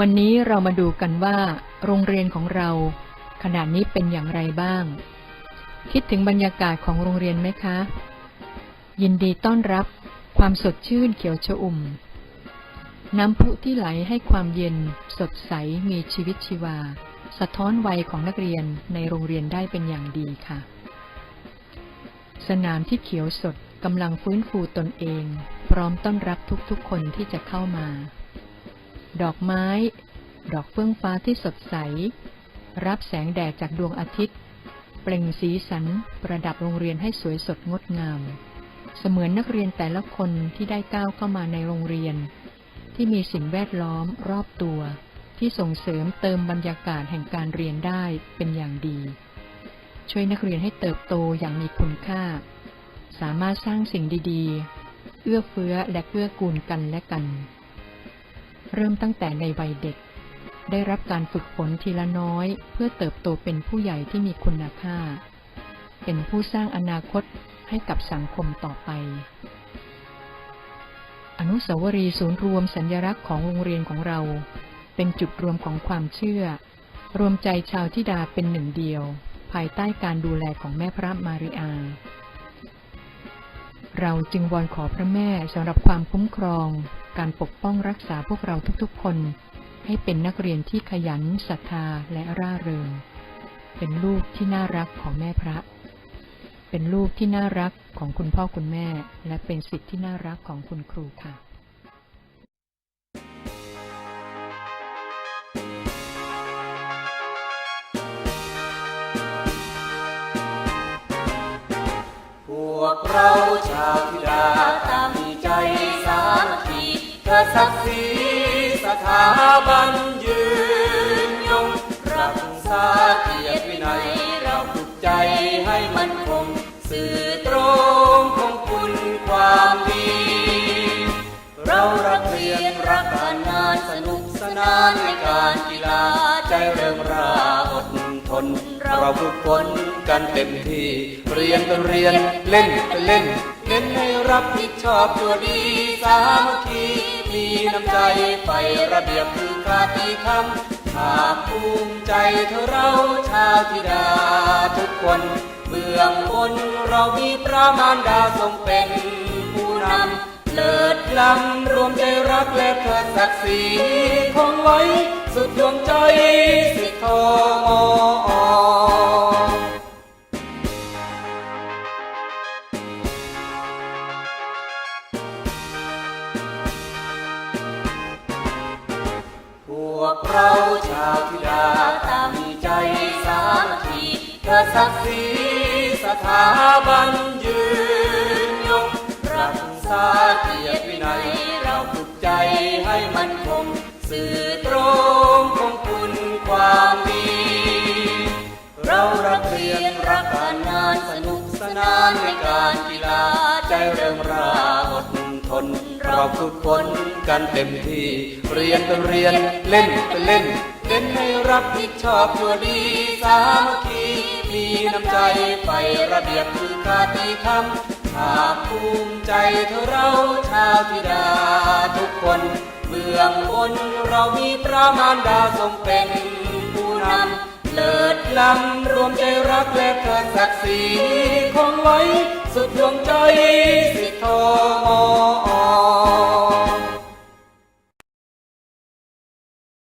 วันนี้เรามาดูกันว่า โรงเรียนของเรา ขณะนี้เป็นอย่างไรบ้าง คิดถึงบรรยากาศของโรงเรียนไหมคะ ยินดีต้อนรับ ความสดชื่นเขียวชอุ่ม น้ำพุที่ไหลให้ความเย็น สดใสมีชีวิตชีวา สะท้อนวัยของนักเรียนในโรงเรียนได้เป็นอย่างดีค่ะ สนามที่เขียวสดกำลังฟื้นฟูตนเอง พร้อมต้อนรับทุกๆคนที่จะเข้ามา ดอกไม้ ดอกเฟื่องฟ้าที่สดใส รับแสงแดดจากดวงอาทิตย์ เปล่งสีสันประดับโรงเรียนให้สวยสดงดงาม เสมือนนักเรียนแต่ละคนที่ได้ก้าวเข้ามาในโรงเรียน ที่มีสิ่งแวดล้อมรอบตัว ที่ส่งเสริมเติมบรรยากาศแห่งการเรียนได้เป็นอย่างดี ช่วยนักเรียนให้เติบโตอย่างมีคุณค่า สามารถสร้างสิ่งดีๆ เอื้อเฟื้อและเกื้อกูลกันและกัน เริ่มตั้งแต่ในวัยเด็ก ได้รับการฝึกฝนทีละน้อย เพื่อเติบโตเป็นผู้ใหญ่ที่มีคุณค่า เป็นผู้สร้างอนาคตให้กับสังคมต่อไป อนุสาวรีย์ศูนย์รวมสัญลักษณ์ของโรงเรียนของเรา เป็นจุดรวมของความเชื่อ รวมใจชาวทิดาเป็นหนึ่งเดียว ภายใต้การดูแลของแม่พระมาริอาเราจึงวอนขอพระแม่สำหรับความคุ้มครอง การปกป้องรักษาพวกเราทุกๆคน ให้เป็นนักเรียนที่ขยันศรัทธาและร่าเริง เป็นลูกที่น่ารักของแม่พระ เป็นลูกที่น่ารักของคุณพ่อคุณแม่ และเป็นสิทธิ์ที่น่ารักของคุณครูค่ะพวกเราชาวธิดาต่าง พื่อศักดิ์ศรีสถาบันยืนยงรักษาเกียรติวินัยเราฝึกใจให้มันคง สื่อตรงของคุณความดี เรารักเรียนรักการงานสนุกสนานในการกีฬาใจเริ่มราอดทน เราฝึกฝนกันเต็มที่ เรียนเป็นเรียนเล่นเป็นเล่นเน้นให้รับผิดชอบตัวดีสามัคคี มีน้ำใจไฟระเบียบคือคาตีคำภาคภูมิใจเธอเราชาวธิดาทุกคนเบื้องบนเรามีพระมารดาทรงเป็นผู้นำเลิศล้ำรวมใจรักและเทิดศักดิ์ศรีคงไว้ สุดดวงใจสิทธมอ กเราชาวธิดาต่างใจสามัคคีเพื่อศักดิ์ศรีสถาบันยืนยงรักษาเกียรติวินัยเราฝึกใจให้มันคงสื่อตรงของคุณความดี เรารักเรียนรักการงานสนุกสนานในการกีฬาใจเริ่มราอด ทน เราฝึกฝนกันเต็มที่ เรียนเป็นเรียนเล่นเป็นเล่นเน้นให้รับผิดชอบตัวดีสามัคคีมีน้ำใจไฟระเบียบคือคาตีคำภาคภูมิใจเธอเราชาวธิดาทุกคนเบื้องบนเรามีพระมารดาทรงเป็นผู้นำเลิศล้ำรวมใจรักและเทิดศักดิ์ศรีคงไว้สุดดวงใจสิทธมอ